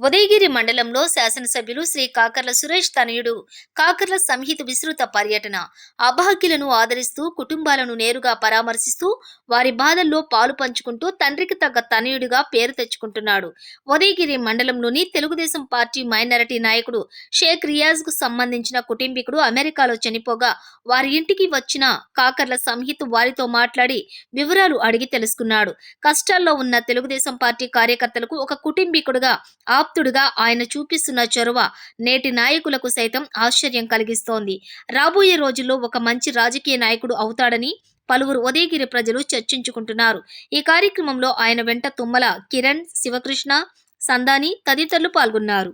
ఉదయగిరి మండలంలో శాసనసభ్యులు శ్రీ కాకర్ల సురేష్ తనయుడు కాకర్ల సంహిత విస్తృత పర్యటన అభాగ్యులను ఆదరిస్తూ కుటుంబాలను నేరుగా పరామర్శిస్తూ వారి బాధల్లో పాలు పంచుకుంటూ తండ్రికి తగ్గ తనయుడిగా పేరు తెచ్చుకుంటున్నాడు. ఉదయగిరి మండలంలోని తెలుగుదేశం పార్టీ మైనారిటీ నాయకుడు షేక్ రియాజ్కు సంబంధించిన కుటుంబీకుడు అమెరికాలో చనిపోగా వారి ఇంటికి వచ్చిన కాకర్ల సంహిత వారితో మాట్లాడి వివరాలు అడిగి తెలుసుకున్నాడు. కష్టాల్లో ఉన్న తెలుగుదేశం పార్టీ కార్యకర్తలకు ఒక కుటుంబీకుడుగా ఆప్తుడుగా ఆయన చూపిస్తున్న చొరవ నేటి నాయకులకు సైతం ఆశ్చర్యం కలిగిస్తోంది. రాబోయే రోజుల్లో ఒక మంచి రాజకీయ నాయకుడు అవుతాడని పలువురు ఉదయగిరి ప్రజలు చర్చించుకుంటున్నారు. ఈ కార్యక్రమంలో ఆయన వెంట తుమ్మల కిరణ్ శివకృష్ణ సందాని తదితరులు పాల్గొన్నారు.